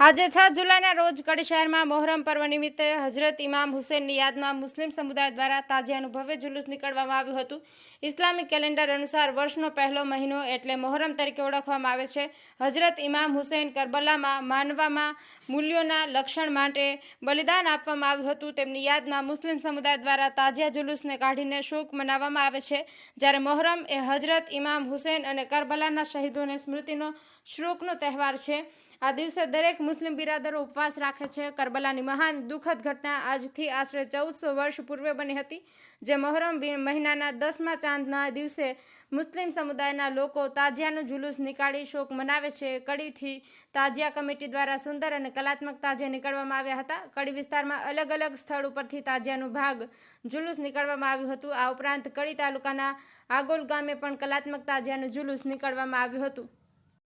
આજે છ જુલાઈના રોજ કડી શહેરમાં મોહરમ પર્વ નિમિત્તે હજરત ઇમામ હુસેનની યાદમાં મુસ્લિમ સમુદાય દ્વારા તાજિયાનું ભવ્ય જુલુસ નીકળવામાં આવ્યું હતું. ઇસ્લામિક કેલેન્ડર અનુસાર વર્ષનો પહેલો મહિનો એટલે મોહરમ તરીકે ઓળખવામાં આવે છે. હજરત ઇમામ હુસેન કરબલામાં, માનવામાં, મૂલ્યોના લક્ષણ માટે બલિદાન આપવામાં આવ્યું હતું. તેમની યાદમાં મુસ્લિમ સમુદાય દ્વારા તાજિયા જુલુસને કાઢીને શોક મનાવવામાં આવે છે. જ્યારે મોહરમ એ હજરત ઇમામ હુસેન અને કરબલાના શહીદોને સ્મૃતિનો શોકનો તહેવાર છે. આ દિવસે દરેક મુસ્લિમ બિરાદરો ઉપવાસ રાખે છે. કરબલાની મહાન દુઃખદ ઘટના આજથી આશરે ચૌદસો વર્ષ પૂર્વે બની હતી, જે મહોરમ મહિનાના દસમા ચાંદના દિવસે મુસ્લિમ સમુદાયના લોકો તાજિયાનું જુલુસ નીકાળી શોક મનાવે છે. કડીથી તાજિયા કમિટી દ્વારા સુંદર અને કલાત્મક તાજિયા નીકળવામાં આવ્યા હતા. કડી વિસ્તારમાં અલગ અલગ સ્થળ ઉપરથી તાજિયાનું ભાગ જુલુસ નીકળવામાં આવ્યું હતું. આ ઉપરાંત કડી તાલુકાના આગોલ ગામે પણ કલાત્મક તાજિયાનું જુલુસ નીકળવામાં આવ્યું હતું.